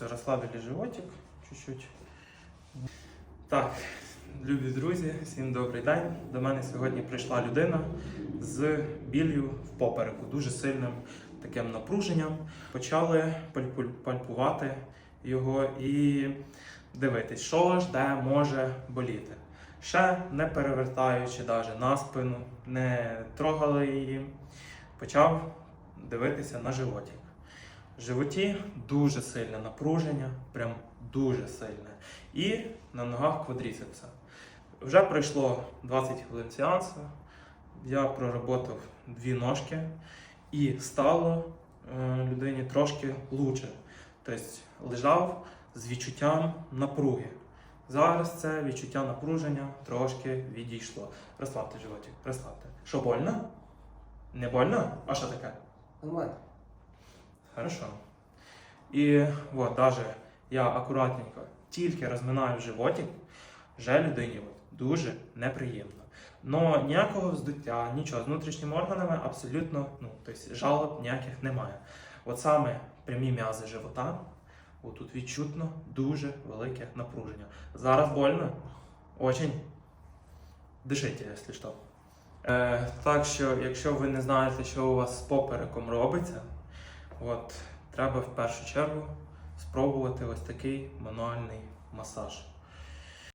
Все, розслабили животик чуть-чуть. Так, любі друзі, всім добрий день. До мене сьогодні прийшла людина з біллю в попереку, дуже сильним таким напруженням. Почали пальпувати його і дивитись, що ж де може боліти. Ще не перевертаючи навіть на спину, не трогали її, почав дивитися на животик. В животі дуже сильне напруження, прям дуже сильне. І на ногах квадріцепса. Вже пройшло 20 хвилин сеансу. Я проработав дві ножки і стало е, людині трошки лучше. Тобто лежав з відчуттям напруги. Зараз це відчуття напруження трошки відійшло. Розслабте животик, розслабте. Що больно? Не больно? А що таке? Нормально. Хорошо. І от, даже я акуратненько тільки розминаю животик, вже людині от, дуже неприємно. Но ніякого вздуття, нічого з внутрішніми органами абсолютно ну, тобто жалоб ніяких немає. От саме прямі м'язи живота, отут відчутно дуже велике напруження. Зараз больно? Очень. Дишите, якщо що. Е, так що, якщо ви не знаєте, що у вас з попереком робиться, От, треба в першу чергу спробувати ось такий мануальний масаж.